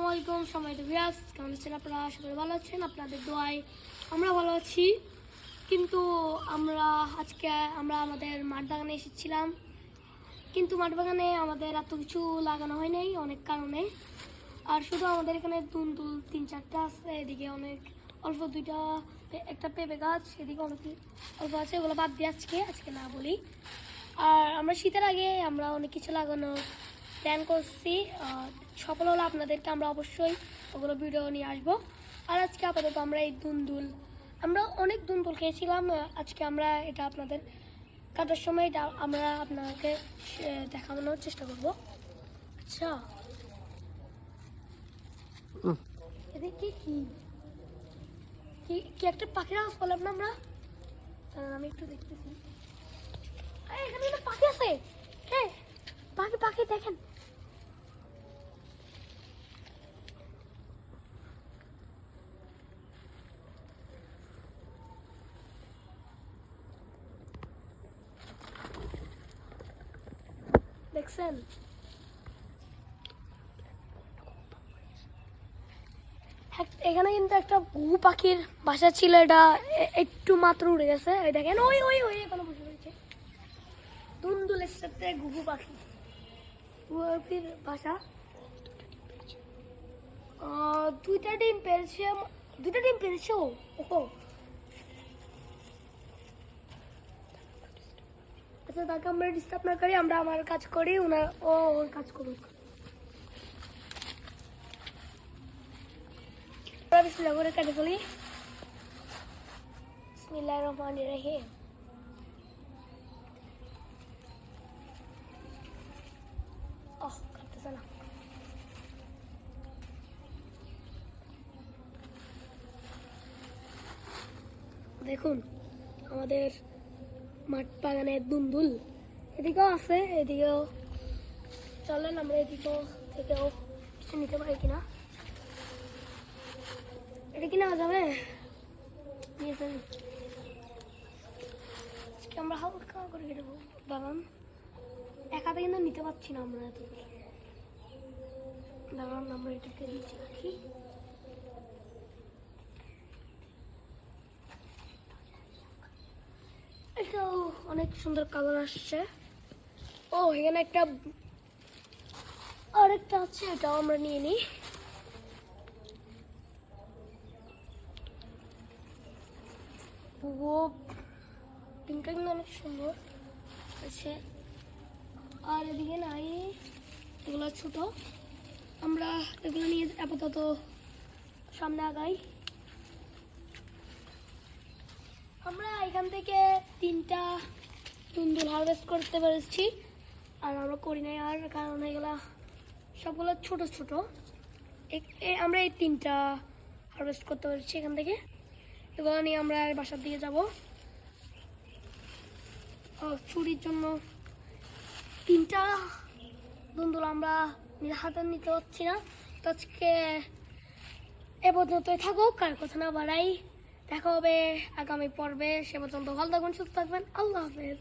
আসসালামু আলাইকুম সময় ভিরাজ কেমন আছেন আপনারা? সবাই ভালো আছেন। আপনাদের দোয়ায় আমরা ভালো আছি। কিন্তু আমরা আজকে, আমরা আমাদের মাঠ বাগানে এসেছিলাম। কিন্তু মাঠ বাগানে আমাদের এত কিছু লাগানো হয় নাই, অনেক কারণে। আর শুধু আমাদের এখানে দুন্দুল তিন চারটা আছে, এদিকে অনেক, অল্প দুইটা একটা পেঁপে গাছ, এদিকে অনেক অল্প আছে, ওগুলো বাদ দিয়ে আজকে আজকে না বলি। আর আমরা শীতের আগে আমরা অনেক কিছু লাগানোর প্ল্যান করছি সফল হলে আপনাদেরকে আমরা অবশ্যই ওগুলো ভিডিও নিয়ে আসব। আর আজকে আপাতত আমরা এই দুন্দুল আমরা অনেক দুন্দুল খেয়েছিলাম আজকে আমরা এটা আপনাদের কাটার সময় এটা আমরা আপনাকে দেখানোর চেষ্টা করব। আচ্ছা। এদিকে কি কি? কি একটা পাখির আওয়াজ পেলাম না আমরা? আমি একটু দেখতেছি। এখানে একটা পাখি আছে হ্যাঁ পাখি পাখি দেখেন দেখছেন এখানে কিন্তু একটা ঘুঘু পাখির বাসা ছিল, এটা একটু মাত্র উড়ে গেছে। ওই দেখেন, ওই ওই ওই, এখানে বসে রয়েছে। দুন্দুলের সাথে ঘুঘু পাখি। ঘুঘু পাখির বাসা। দুইটা ডিম পেরেছে, দুইটা ডিম পেরেছে ও আচ্ছা তাকে আমরা ডিস্টার্ব না করি, আমরা আমার কাজ করি ওনার ও ওর কাজ করুক। বিসমিল্লাহ করে কাটে ফেলি। বিসমিল্লাহ রহমান রহিম। না। দেখুন, আমাদের মাঠ বাগানের দুন্দুল। এদিকেও আছে, এদিকেও। চলেন আমরা এদিকেও থেকেও কিছু নিতে পারি কিনা। এটা কি যাবে? নিয়ে আজকে আমরা হালকা করে কেটে দেবো। বাগান এক হাতে কিন্তু নিতে পারছি না আমরা এত। দাঁড়ান, আমরা এটাকে নিচে রাখি এটাও অনেক সুন্দর কালার আসছে। ও, এখানে একটা আরেকটা আছে, এটাও আমরা নিয়ে নিই। ও কিন্তু অনেক সুন্দর। আছে। আর এদিকে নাই, এগুলো ছোট। আমরা এগুলো নিয়ে আপাতত সামনে আগাই। আমরা এখান থেকে তিনটা তুন্দুল হারভেস্ট করতে পেরেছি। আর আমরা করি নাই, আর কারণ এগুলা সবগুলো ছোট ছোট। আমরা এই তিনটা হারভেস্ট করতে পেরেছি এখান থেকে। এগুলো নিয়ে আমরা বাসার দিকে যাব। চুরির জন্য তিনটা দুন্দুল আমরা হাতে নিতে পারছি না। তো আজকে এ পর্যন্তই থাকুক, আর কথা না বাড়াই। দেখা হবে আগামী পর্বে। সে পর্যন্ত ভালো থাকবেন সুস্থ থাকবেন। আল্লাহ হাফেজ।